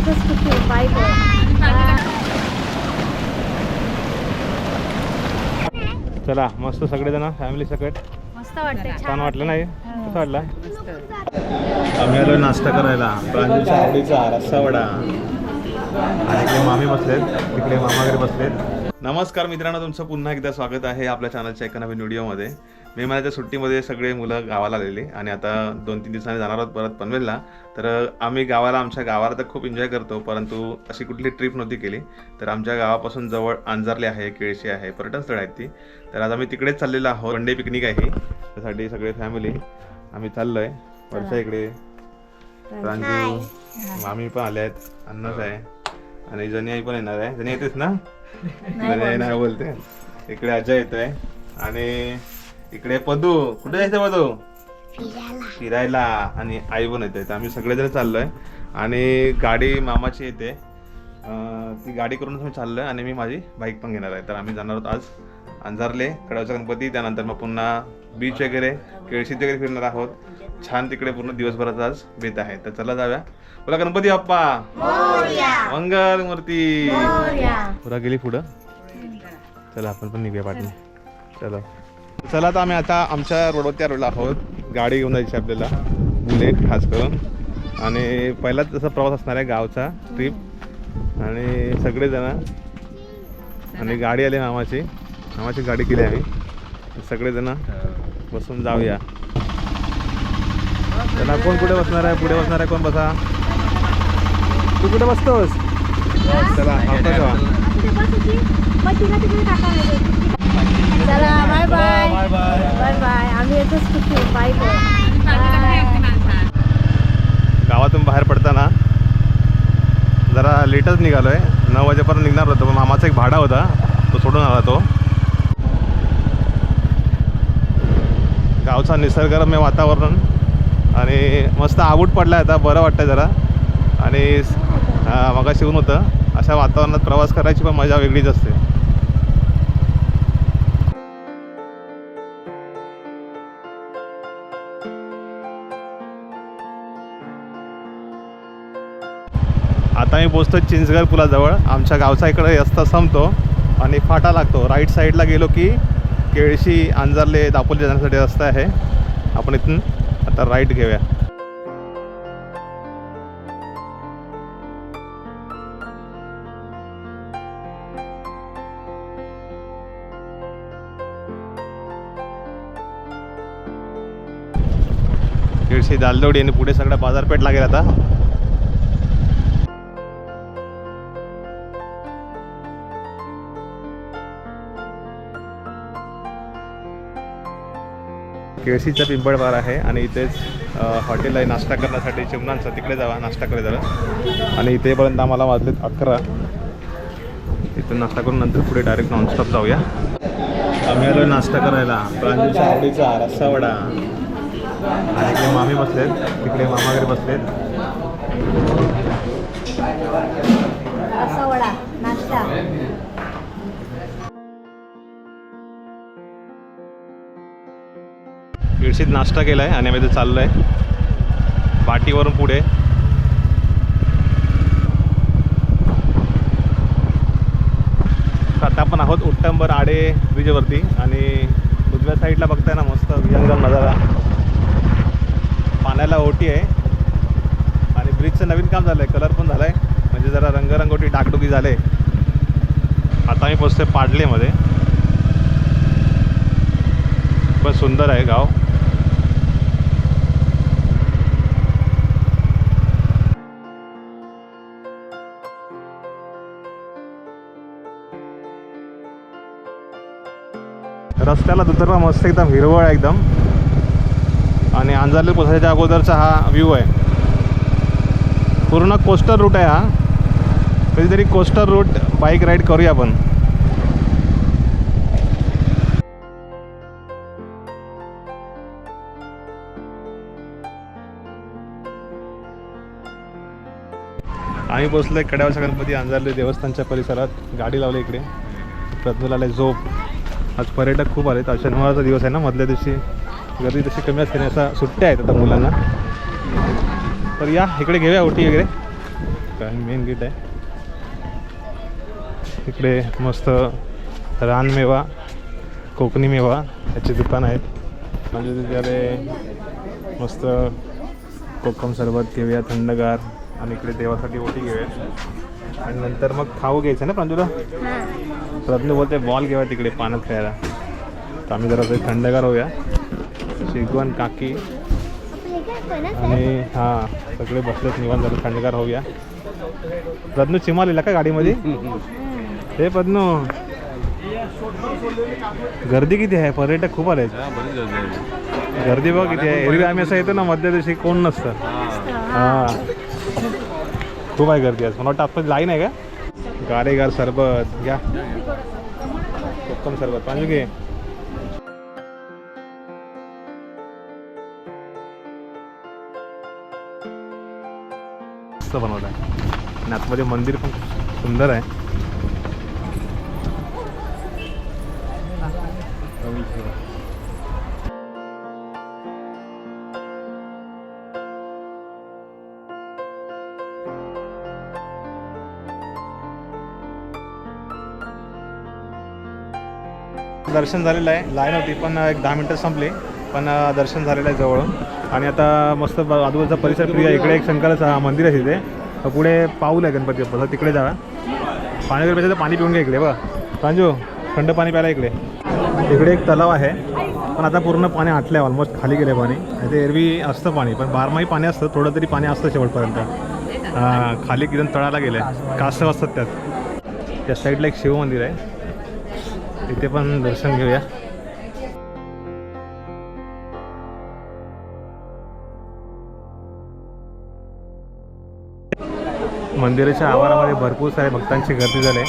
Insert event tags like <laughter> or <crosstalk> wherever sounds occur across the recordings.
येतच किती बाईक चला मस्त सगळेजण फॅमिली सकट. मस्त वाटतंय छान वाटलं नाही? कसं वाटलं? आम्ही आलो नाश्ता करायला. प्रांजूच्या आवडीचा रस्सा वडा. आणि इकडे मामी बसलेत. तिकडे मामा वगैरे बसलेत. नमस्कार मित्रांनो तुमचं पुन्हा एकदा स्वागत आहे आपल्या चॅनलच्या एका नवीन व्हिडिओमध्ये मे महिन्याच्या सुट्टीमध्ये सगळे मुलं गावाला आलेली आणि आता दोन तीन दिवसांनी जाणार आहोत परत पनवेलला. तर आम्ही गावाला आमच्या गावाला तर खूप एन्जॉय करतो परंतु अशी कुठली ट्रिप नव्हती केली. तर आमच्या गावापासून जवळ अंजारले आहे केळशी आहे पर्यटन स्थळ आहेत ती. तर आज आम्ही तिकडेच चाललेलो आहोत. वन डे पिकनिक आहे. त्यासाठी सगळे फॅमिली आम्ही चाललोय. वर्षा इकडे. प्रांजू मामी पण आल्या आहेत. अन्नच आहे. आणि जनी आई पण येणार आहे. जनी येतेस ना? जनी आई नाही बोलते. इकडे अजय येतोय. आणि इकडे पदू कुठे जायचं पदू? फिरायला. आणि आई पण येते. आम्ही सगळेजण चाललोय. आणि गाडी मामाची येते. ती गाडी करूनच मी चाललोय आणि मी माझी बाईक पण घेणार आहे. तर आम्ही जाणार आहोत आज अंजारले कडावचा गणपती. त्यानंतर मग पुन्हा बीच वगैरे केळशीत वगैरे फिरणार आहोत. छान तिकडे पूर्ण दिवसभराचा आज बेत आहे. तर चला जाऊया. बोला गणपती बाप्पा. मंगल मूर्ती. पुरा गेली पुढं. चला आपण पण निघूया पाठीने चला. चला आता आम्ही आता आमच्या रोडवरती आलेलो आहोत. गाडी घेऊन जायची आपल्याला. बुलेट खास करून. आणि पहिलाच तसा प्रवास असणार आहे गावचा ट्रिप आणि सगळेजण. आणि गाडी आली मामाची. मामाची गाडी केली आम्ही. सगळेजण बसून जाऊया. त्यांना कोण कुठे बसणार आहे? पुढे बसणार आहे कोण? बसा. तू कुठे बसतोस? चला आता जेव्हा चला बाय बाय बाय बाय आम्ही येतच किती बाईक गावातून बाहेर पडताना जरा लेटच निघालोय. नऊ वाजेपर्यंत निघणार होतो पण मामाचा एक भाडा होता. तो सोडून आला तो. गावचा निसर्गरम्य वातावरण आणि मस्त आबूट पडला आता बरं वाटतं जरा. आणि मगा शिवून होतं. अशा वातावरणात प्रवास करायची पण मजा वेगळीच असते. आता मी पोचतो चिंचगड पुलाजवळ. आमच्या गावचा इकडे रस्ता संपतो आणि फाटा लागतो. राईट साईडला गेलो की केळशी अंजारले दापोली जाण्यासाठी रस्ता आहे. आपण इथून आता राईट घेऊया. केळशी दालदवडी आणि पुढे सगळं बाजारपेठ लागेल आता. केळशीचा पिंपळबार आहे आणि इथेच हॉटेल आहे नाश्ता करण्यासाठी चिमणांचा तिकडे जावा नाश्ता करे आणि इथेपर्यंत आम्हाला वाजलेत अकरा. इथे नाश्ता करून नंतर पुढे डायरेक्ट नॉनस्टॉप जाऊया. आम्ही आलो नाश्ता करायला. प्रांजूच्या आवडीचा रस्सावडा आणि इकडे मामी बसलेत. तिकडे मामा वगैरे बसलेत. असा नाश्ता केला आहे आणि आम्ही ते चाललो आहे बाटीवरून पुढे. आता आपण आहोत उत्तंबर आडे ब्रिजवरती आणि उजव्या साईडला बघताय ना मस्त विहंगम नजारा. पाण्याला ओटी आहे. आणि ब्रिजचं नवीन काम झालं आहे कलर पण झाला आहे म्हणजे जरा रंगरंगोटी डागडुगी झाले. आता मी पोचतोय पाडलेमध्ये. पण सुंदर आहे गाव. रस्त्याला दुतर्फा मस्त एकदम हिरवळ आहे एकदम. आणि अंजारले पोसायच्या अगोदरचा हा व्ह्यू आहे. पूर्ण कोस्टर रूट आहे हा. कधीतरी कोस्टर रूट बाईक राईड करूया आपण. आम्ही पोचलोय कड्यावरच्या गणपती अंजारले देवस्थानच्या परिसरात. गाडी लावली इकडे. प्रज्वल झोप. आज पर्यटक खूप आलेत. आज शनिवारचा दिवस आहे ना मधल्या दिवशी. गर्दी तशी कमी असते असा सुट्ट्या आहेत आता मुलांना. तर या इकडे घेऊया ओटी वगैरे. कारण मेन गेट आहे. इकडे मस्त रानमेवा कोकणी मेवा याचे दुकान आहेत. म्हणजे तिथे मस्त कोकम सरबत घेऊया थंडगार. आणि इकडे देवासाठी ओटी घेऊया. आणि नंतर मग खाऊ घ्यायचं ना प्रांजूला प्रज्ञ बोलते बॉल घेऊया तिकडे पाण्यात खेळायला. तर आम्ही जरा थंडगार होऊया. शिगवण काकी आणि हां सगळे बसलेत निवांत झालं थंडगार होऊया. प्रज्ञू चिमालेला का गाडीमध्ये? हे पद्नू गर्दी किती आहे? पर्यटक खूप आले गर्दी बघ किती आहे. एरवी आम्ही असं येतो ना मध्य दिवशी कोण नसतं. हां. खूप आहे गर्दी आज मला वाटतं आपण लाईन आहे का? गारेगार सरबत. घ्या. उत्तम सरबत. पाणी घे. मस्त बनवलं आहे. आणि आतमध्ये मंदिर पण सुंदर आहे. दर्शन झालेलं आहे. लाईन होती पण एक दहा मिनटं संपली. पण दर्शन झालेलं आहे जवळ आणि आता मस्त आजूबाजूचा परिसर प्रिय इकडे एक शंकराचं मंदिर आहे तिथे. पुढे पाऊल आहे गणपती बाप्पाचं. तिकडे जावा पाणी वगैरे पाहिजे तर पाणी पिऊन घ्या इकडे बघा. सांजू थंड पाणी प्यायला इकडे. इकडे एक तलाव आहे. पण आता पूर्ण पाणी आटलं आहे ऑलमोस्ट खाली गेलं पाणी. ते एरवी असतं पाणी पण बारमाही पाणी असतं. थोडं तरी पाणी असतं शेवटपर्यंत. खाली एकदम तळाला गेलं आहे कासव असतात त्यात. त्या साईडला एक शिवमंदिर आहे. तिथे पण दर्शन घेऊया. मंदिराच्या आवारामध्ये भरपूर सारे भक्तांची गर्दी झाली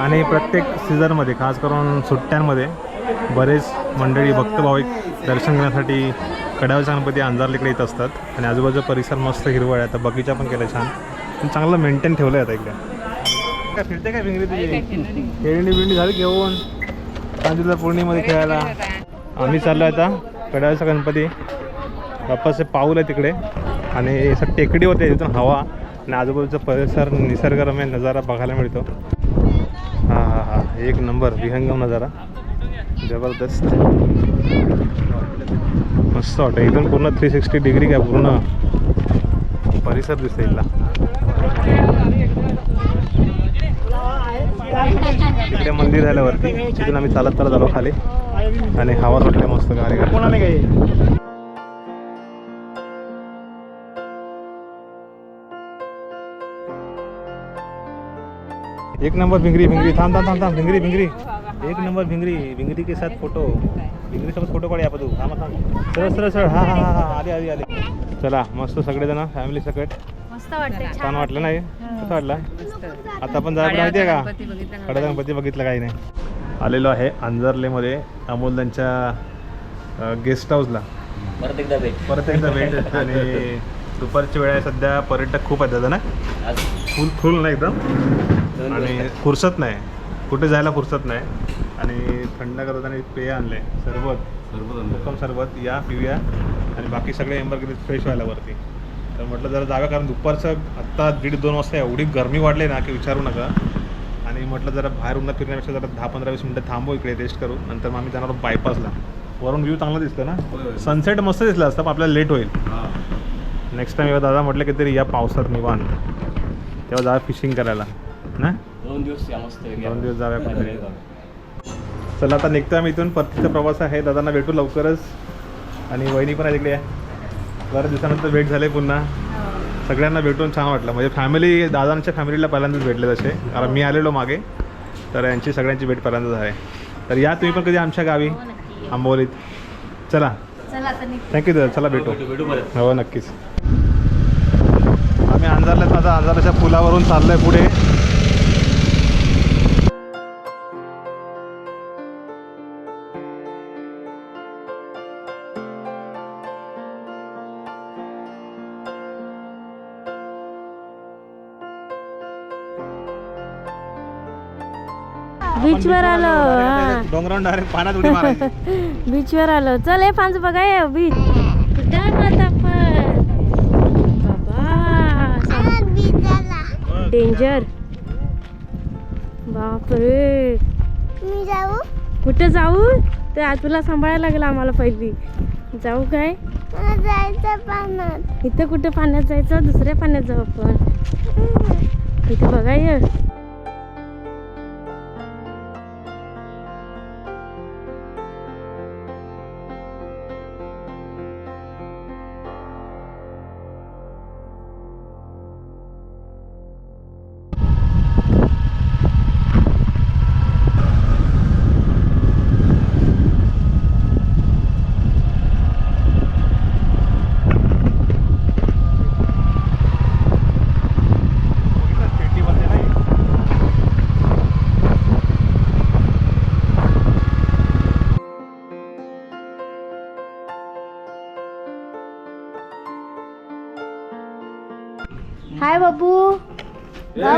आणि प्रत्येक सीझनमध्ये खास करून सुट्ट्यांमध्ये बरेच मंडळी भक्तभाविक दर्शन घेण्यासाठी कड्यावरचा गणपती अंजारलीकडे येत असतात. आणि आजूबाजूचा परिसर मस्त हिरवळ आहे. आता बगीचा पण केला छान. पण चांगलं मेंटेन ठेवलं आहे आता इकडे. काय फिरते काय भिंगरी तुझी? खेळणी बिंडी झाली घेऊन सांगितलं पौर्णिमध्ये खेळायला. आम्ही चाललो आता कड्यावरचा गणपती. बाप्पाचे पाऊल आहे तिकडे. आणि असं टेकडीवरती आहे, तिथून हवा आणि आजूबाजूचा परिसर निसर्गरम्य नजारा बघायला मिळतो. हां हां हां. एक नंबर विहंगम नजारा. जबरदस्त. मस्त वाटतं इथून पूर्ण थ्री सिक्स्टी डिग्री काय पूर्ण परिसर दिसतो इथला इकडे मंदिर झाल्यावरती तिथून आम्ही चालत चालत आलो खाली. आणि हवा सुटले मस्त गाडी काही. एक नंबर भिंगरी भिंगरी. थांब थांब थांब थांब. भिंगरी भिंगरी. एक नंबर भिंगरी. भिंगरी के साथ फोटो भिंगरी सोबत फोटो काढूया आपण थांब थांब. सरळ सरळ हा हा हा हा. आले आले आले. चला मस्त सगळेजण फॅमिली सकट. मस्त वाटते छान वाटलं नाही? कसं वाटलं? आता आपण जायला माहिती आहे का? कडा गणपती बघितलं काही नाही. आलेलो आहे अंजरलेमध्ये अमोल त्यांच्या गेस्ट हाऊसला परत एकदा भेट. परत एकदा भेट आणि दुपारची वेळ आहे सध्या पर्यटक खूप आहेत दादा ना? फुल फुल नाही एकदम. आणि फुरसत नाही. कुठे जायला फुरसत नाही. आणि थंड करत आणि पेय आणले. सरबत. कोकम सरबत या पिऊया. आणि बाकी सगळे गेले फ्रेश व्हायला वरती. तर म्हटलं जरा जागा कारण दुपारचं आत्ता दीड दोन वाजता एवढी गरमी वाढली ना की विचारू नका. आणि म्हटलं जरा बाहेर उन्हात फिरण्यापेक्षा जरा दहा पंधरा वीस मिनटं थांबू इकडे रेस्ट करू. नंतर मग आम्ही जाणार बायपासला वरून व्ह्यू चांगला दिसतो ना? सनसेट मस्त दिसला असता पण आपल्याला लेट होईल. नेक्स्ट टाइम दादा म्हटलं की तरी या पावसात निवांत. तेव्हा जा फिशिंग करायला. ना? दोन दिवस या मस्त दोन दिवस जाऊया कुठेतरी. <laughs> चला आता निघतो आम्ही इथून. परतीचा प्रवास आहे. दादांना भेटू लवकरच. आणि वहिनी पण आहे तिकडे. बऱ्याच दिवसानंतर भेट झाले पुन्हा. सगळ्यांना भेटून छान वाटलं. म्हणजे फॅमिली दादांच्या फॅमिलीला पहिल्यांदाच भेटले तसे कारण मी आलेलो मागे. तर यांची सगळ्यांची भेट पहिल्यांदाच आहे. तर या तुम्ही पण कधी आमच्या गावी? हो. आंबोलीत. चला. थँक्यू दादा. चला भेटू. भेटू हो नक्कीच. आम्ही अंजारला आता अंजाराच्या पुलावरून चाललोय पुढे. बीचवर आलो. हा. डायरेक्ट पाण्यात उडी मारायची. <laughs> बीचवर आलो. चल हे पांच बघा बीच कुठं आलो आता आपण बाबा डेंजर बापरे. मी जाऊ? कुठं जाऊ? आज तुला सांभाळायला लागेल आम्हाला पहिली. जाऊ काय? जायचं पाण्यात. इथं कुठं पाण्यात जायचं? दुसऱ्या पाण्यात जाऊ आपण. इथं बघाय हाय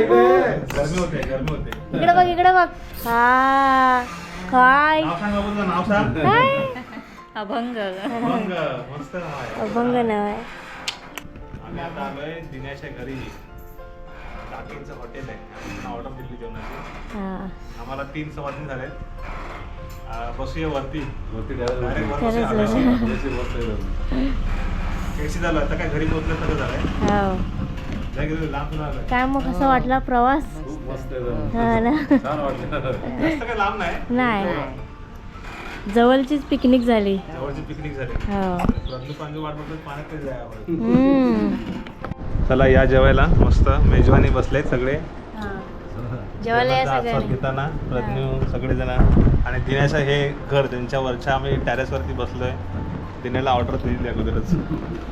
गरमी होते गरमी होते इकडे बघ इकडे बघ. हा. काय? नाव सांग बाबू तुझं नाव सांग. काय? अभंग. अभंग मस्त नाव आहे. अभंग नाव आहे. आम्ही आता आलोय दिनेशच्या घरी. काकींचं हॉटेल आहे. ऑर्डर दिली जेवणाची. हा. आम्हाला तीन सव्वा तीन झाले बसूया वरती. वरती Direct वर खरंच बसूया. बरं. केसी झालं आता काय घरी पोहोचलं सगळं झालंय. हो. काय मग कसं वाटला प्रवास. हा नाही. नाही. जवळचीच पिकनिक झाली. जवळची पिकनिक झाली. हो. चला या जेवायला. मस्त. मेजवानी बसलेत सगळे. हा. घेताना प्रज्ञू सगळेजण. आणि दिनेशचं हे घर त्यांच्या वरच्या आम्ही टेरेसवरती बसलोय. दिनेला ऑर्डर दिली अगोदरच.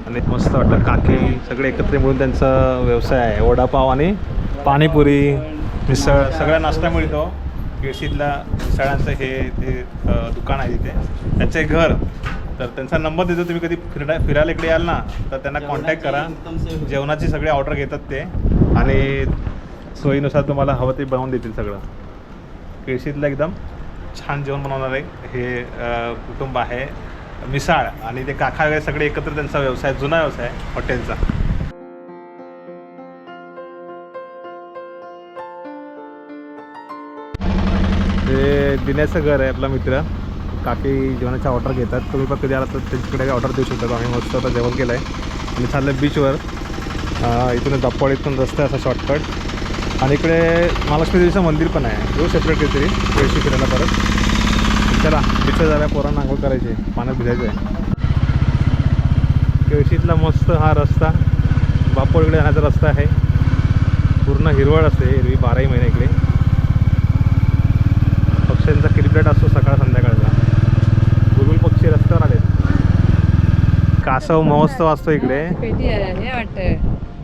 आणि मस्त वाटलं काकी सगळे एकत्र मिळून त्यांचा व्यवसाय आहे. वडापाव आणि पाणीपुरी मिसळ सगळा नाश्ता मिळतो. केळशीतला मिसळांचं हे ते दुकान आहे तिथे. त्यांचं घर. तर त्यांचा नंबर देतो तुम्ही कधी फिरडा फिरायला इकडे याल ना तर त्यांना कॉन्टॅक्ट करा. जेवणाची सगळे ऑर्डर घेतात ते. आणि सोयीनुसार तुम्हाला हवं ते बनवून देतील सगळं. केळशीतलं एकदम छान जेवण बनवणार आहे हे कुटुंब आहे. मिसाळ आणि ते काका वगैरे सगळे एकत्र त्यांचा व्यवसाय जुना व्यवसाय हॉटेलचा. ते दिण्याचं घर आहे आपला मित्र. काकी जेवणाच्या ऑर्डर घेतात. तुम्ही पण कधी आला तर त्यांच्याकडे ऑर्डर देऊ शकता. आम्ही मस्त आता जेवण केलं आहे आणि चाललं बीचवर इथून दापोळ इथून रस्ता आहे असा शॉर्टकट आणि इकडे महालक्ष्मी देवीचं मंदिर पण आहे. येऊ सेपरेट काहीतरी केळशी फिरायला परत. चला बीचवर जायला पोरांना आंघोळ करायची पाण्यात भिजायचं आहे. केळशीतला मस्त हा रस्ता. बापोळ इकडे जाण्याचा रस्ता आहे. पूर्ण हिरवळ असते हिरवी बाराही महिने इकडे. पक्ष्यांचा किलबिलाट असतो सकाळ संध्याकाळचा. गुरुल पक्षी रस्त्यावर आले कासव महोत्सव असतो इकडे.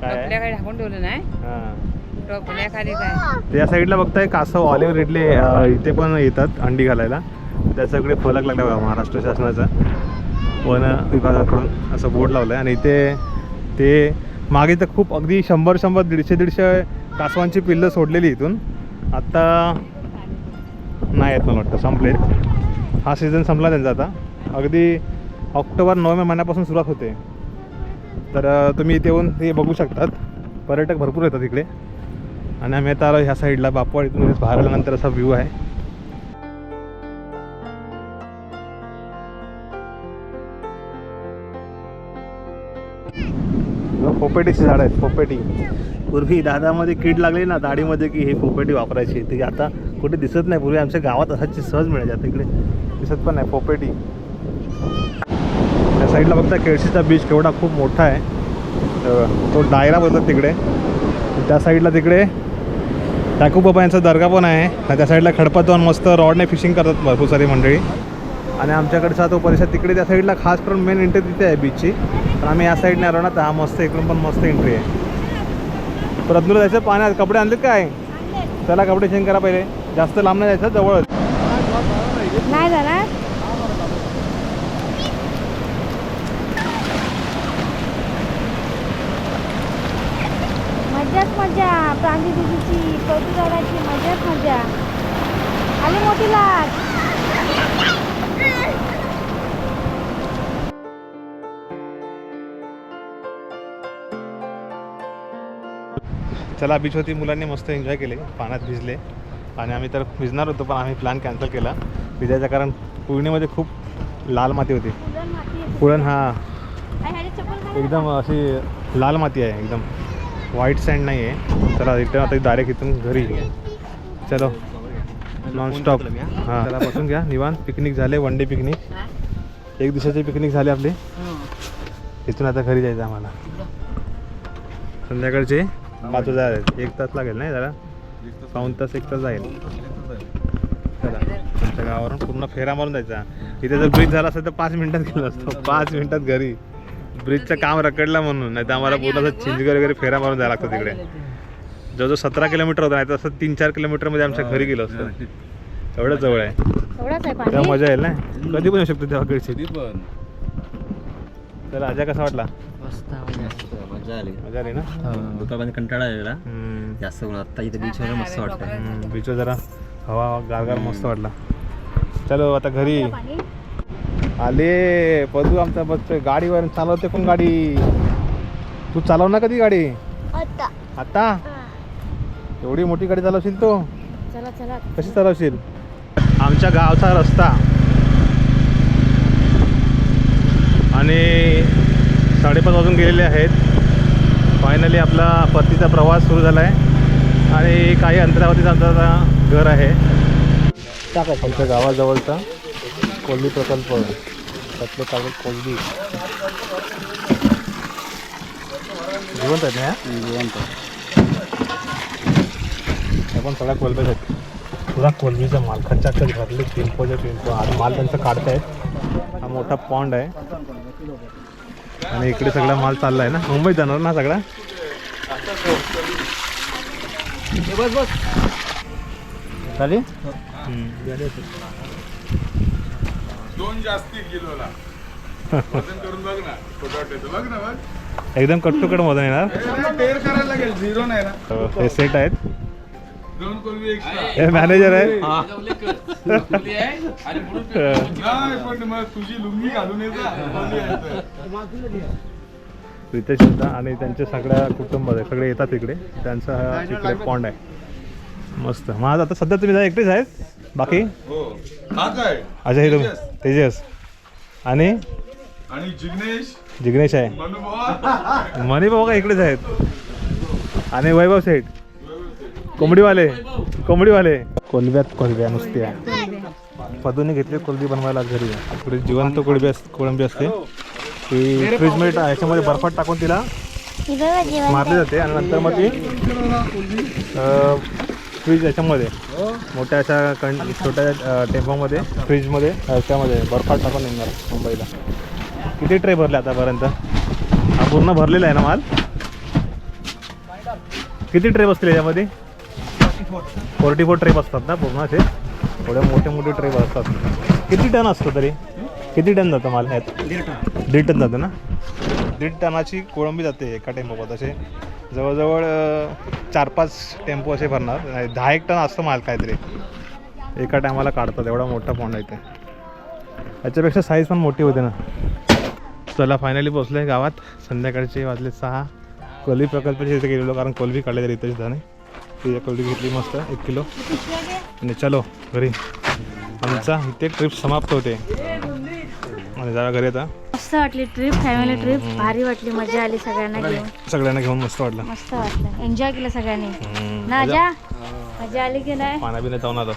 काय? हां. त्या साईडला बघताय कासव ऑलिव्ह रिडले इथे पण येतात अंडी घालायला. त्याचा इकडे फलक लागला बघा महाराष्ट्र शासनाचा. वन विभागाकडून असं बोर्ड लावलं आहे आणि इथे ते मागे तर खूप अगदी शंभर शंभर दीडशे दीडशे कासवांची पिल्लं सोडलेली इथून. आत्ता नाही आहेत मला वाटतं संपलेत हा सीझन संपला त्यांचा आता. अगदी ऑक्टोबर नोव्हेंबर महिन्यापासून सुरुवात होते. तर तुम्ही इथे येऊन ते बघू शकतात. पर्यटक भरपूर येतात इकडे. आणि आम्ही आता आलो ह्या साईडला बापवाड इथून बाहेर आल्यानंतर असा व्ह्यू आहे. पोपेटीची झाड आहेत पोपेटी. पूर्वी दादामध्ये कीड लागली ना दाढीमध्ये की हे पोपेटी वापरायची. ती आता कुठे दिसत नाही. पूर्वी आमच्या गावात असाची सहज मिळायची आता इकडे. दिसत पण नाही पोपेटी. त्या साईडला बघता केळशीचा बीच केवढा खूप मोठा आहे. तो डायरा बोलतात तिकडे. त्या साईडला तिकडे टाकू बाबा यांचा दर्गा पण आहे. त्या साईडला खडपात जाऊन मस्त रॉडने फिशिंग करतात भरपूर सारी मंडळी. आणि आमच्याकडचा तो परिसर तिकडे त्या साईडला खास करून मेन एंट्री तिथे आहे बीचची पण आम्ही या साईडने आलो ना तर हा मस्त इकडून पण मस्त एंट्री आहे. रत्नूला जायचं पाण्यात. कपडे आणलेत काय? त्याला कपडे चेंज करा पहिले. जास्त लांब नाही जायचं जवळच. नाही जाणार? मजाच मजा. प्रांती दिदीची कौतुकाची मजाच मजा. आली मोठी लाट. चला बीचवरती मुलांनी मस्त एन्जॉय केले पाण्यात भिजले. आणि आम्ही तर भिजणार होतो पण आम्ही प्लॅन कॅन्सल केला. भिजायचं कारण पूर्णिमध्ये खूप लाल माती होती. पुरण हा. एकदम अशी लाल माती आहे एकदम. व्हाईट सँड नाही आहे. चला रिटर्न आता डायरेक्ट इथून घरी. चलो. नॉनस्टॉप हां. चला बसून घ्या. निवांत. पिकनिक झाले वन डे पिकनिक एक दिवसाची पिकनिक झाली आपली. इथून आता घरी जायचं आम्हाला. संध्याकाळचे. पाच हजार आहेत. एक तास लागेल नाही जरा? पाऊन तास एक तास जाईल. चला आमच्या गावावरून पूर्ण फेरा मारून जायचा इथे जर ब्रिज झाला असतं तर पाच मिनिटात गेलो असतो. पाच मिनिटात घरी. ब्रिजचं काम रखडलं म्हणून नाही तर आम्हाला पूर्ण असं चिंचगड वगैरे फेरा मारून जायला लागतो तिकडे. जवळजवळ सतरा किलोमीटर होता नाही तर असं तीन चार किलोमीटरमध्ये आमच्या घरी गेलो असतो. एवढं जवळ आहे. एवढाच आहे तेव्हा पाणी मजा येईल ना? कधी पण येऊ शकतो तेव्हा कडची कधी पण. चला अजा कसा वाटला? मस्त. मजा आली. मजा आली ना? दुपारपर्यंत कंटाळा आलेला. जास्त आता इथे बीचवर मस्त वाटतं बीचवर जरा हवा गारगार मस्त वाटला. चलो आता घरी. आले पदू आमचा बसतोय गाडीवर चालवते पण गाडी? तू चालव ना कधी गाडी? आता. आता? एवढी मोठी गाडी चालवशील तो? चला चला. कशी चालवशील? आमच्या गावचा रस्ता. आणि साडेपाच वाजून गेलेले आहेत. फायनली आपला परतीचा प्रवास सुरू झाला आहे आणि काही अंतरावरतीच आमचं घर आहे. आमच्या गावाजवळचा कोल्ही प्रकल्प. त्यातले कागद कोल्ही जिवंत आहेत ना ह्या? ह्या पण सगळ्या कोलब्याच आहेत. पुरा कोलबीचा माल खच्चाखच भरले पिंपोचे पिंपो आणि माल त्यांचा काढतायत. हा मोठा पॉन्ड आहे. आणि इकडे सगळा माल चालला आहे ना. मुंबईत जाणार ना सगळा? झाली? <laughs> दोन जास्ती किलोला. वजन करून बघ ना. फोटो वाटतो बघ ना बघ एकदम कटुकट मधून येणार हे सेट आहेत. हे मॅनेजर आहे तुझी लुंगी घालून. रितेश सुद्धा आणि त्यांचे सगळ्या कुटुंब आहे सगळे येतात इकडे. त्यांचा हा इकडे पॉन्ड आहे. मस्त. मग आता सध्या तुम्ही एकटेच आहेत? बाकी? हो. हा हे तुम्ही तेजस. आणि? आणि जिग्नेश. जिग्नेश आहे. मनी बाबा <laughs> का इकडेच आहेत? आणि वैभव सेठ. कोंबडीवाले कोंबडीवाले. कोलब्यात कोलब्या नुसत्या. पदूने घेतली कोलबी बनवायला घरी. थोडी जिवंत कोळंबी असते कोळंबी असते. ती फ्रीजमध्ये टा- याच्यामध्ये बर्फात टाकून तिला मारली जाते आणि नंतर मग ती फ्रीज याच्यामध्ये मोठ्या अशा कण छोट्या टेम्पोमध्ये फ्रीजमध्ये याच्यामध्ये बर्फात टाकून येणार मुंबईला. किती ट्रे भरले आतापर्यंत? हा पूर्ण भरलेला आहे ना माल? किती ट्रे बसतील याच्यामध्ये? फोर्टी फोर ट्रे बसतात ना पूर्ण असे? थोडे मोठे मोठे ट्रे बसतात किती टन असतो तरी? किती टन जातं माल ह्यात? दीड टन. जातं ना? दीड टनाची कोळंबी जाते एका टेम्पोमध्ये असे. जवळजवळ चार पाच टेम्पो असे भरणार. नाही, दहा एक टन असतं माल काहीतरी. एका टायमाला काढतात एवढा मोठा पॉन्ड आहे ते याच्यापेक्षा साईज पण मोठी होते ना. चला फायनली पोचलो आहे गावात. संध्याकाळचे वाजले सहा. कोलबी प्रकल्पाच्या इथे गेलेलो कारण कोलबी काढले तरी इथेच झाले ती एक कोलबी घेतली मस्त एक किलो. आणि चलो घरी. आमचा इथे ट्रिप समाप्त होते. आणि जरा घरी आता. मस्त वाटली ट्रिप फॅमिली ट्रिप भारी वाटली मजा आली सगळ्यांना घेऊन. सगळ्यांना घेऊन मस्त वाटलं. मस्त वाटलं. एन्जॉय केलं सगळ्यांनी. ना जा. मजा आली की नाही? पाण्याबिण्यात जाऊन आलो.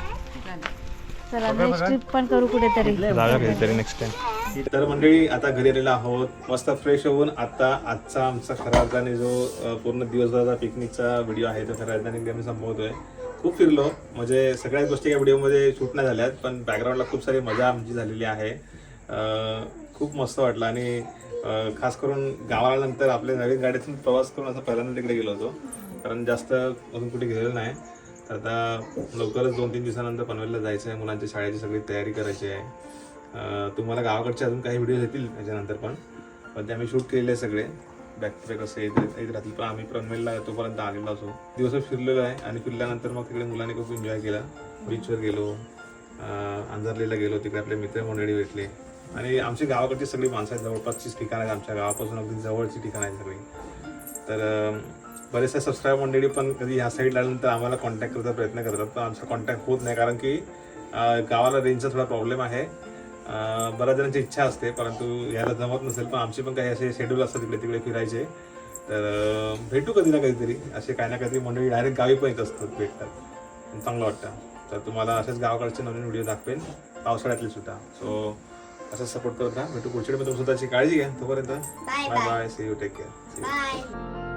चला नेक्स्ट ट्रिप पण करू कुठेतरी. जाऊया कधीतरी नेक्स्ट टाइम तर मंडळी आता घरी आलेलो आहोत. मस्त फ्रेश होऊन आता आजचा आमचा खऱ्या अर्थाने जो पूर्ण दिवसभराचा पिकनिकचा व्हिडिओ आहे तो खऱ्या अर्थाने आम्ही संपवतोय. खूप फिरलो. म्हणजे सगळ्याच गोष्टी या व्हिडिओमध्ये शूट नाही झाल्यात पण बॅकग्राऊंडला खूप सारी मजा आमची झालेली आहे. खूप मस्त वाटलं. आणि खास करून गावाला नंतर आपल्या नवीन गाडीतून प्रवास करून असं पहिल्यांदा तिकडे गेलो होतो. कारण जास्त अजून कुठे गेलेलं नाही. तर आता लवकरच दोन तीन दिवसानंतर पनवेलला जायचं आहे मुलांच्या शाळेची सगळी तयारी करायची आहे. तुम्हाला गावाकडचे अजून काही व्हिडिओ येतील त्याच्यानंतर पण. पण ते आम्ही शूट केलेले आहे सगळे. बॅक टू बॅक असे येत येत राहतील पण आम्ही पनवेलला तोपर्यंत आलेलो असो. दिवस फिरलेलो आहे आणि फिरल्यानंतर मग तिकडे मुलांनी खूप एन्जॉय केला. बीचवर गेलो. अं, अंधारलेला गेलो. तिकडे आपले मित्रमंडळी भेटले. आणि आमची गावाकडची सगळी माणसं आहेत. जवळपासचीच ठिकाणं आहेत आमच्या गावापासून अगदी जवळची ठिकाणं आहेत सगळी. तर बरेचसे सबस्क्राईब मंडळी पण कधी ह्या साईडला आल्यानंतर आम्हाला कॉन्टॅक्ट करायचा प्रयत्न करतात. पण आमचा कॉन्टॅक्ट होत नाही. कारण की गावाला रेंजचा थोडा प्रॉब्लेम आहे. बऱ्याच जणांची इच्छा असते परंतु याला जमत नसेल पण आमचे पण काही असे शेड्यूल असतात तिकडे तिकडे फिरायचे. तर भेटू कधी ना कधीतरी. असे काही ना काहीतरी मंडळी डायरेक्ट गावी पण येत असतात भेटतात. चांगलं वाटतं. तर तुम्हाला असेच गावाकडचे नवीन व्हिडिओ दाखवेन पावसाळ्यातले सुद्धा. सो असंच सपोर्ट करत राहा. भेटू पुढच्या तुम्ही स्वतःची काळजी घ्या. तोपर्यंत bye bye see you take care bye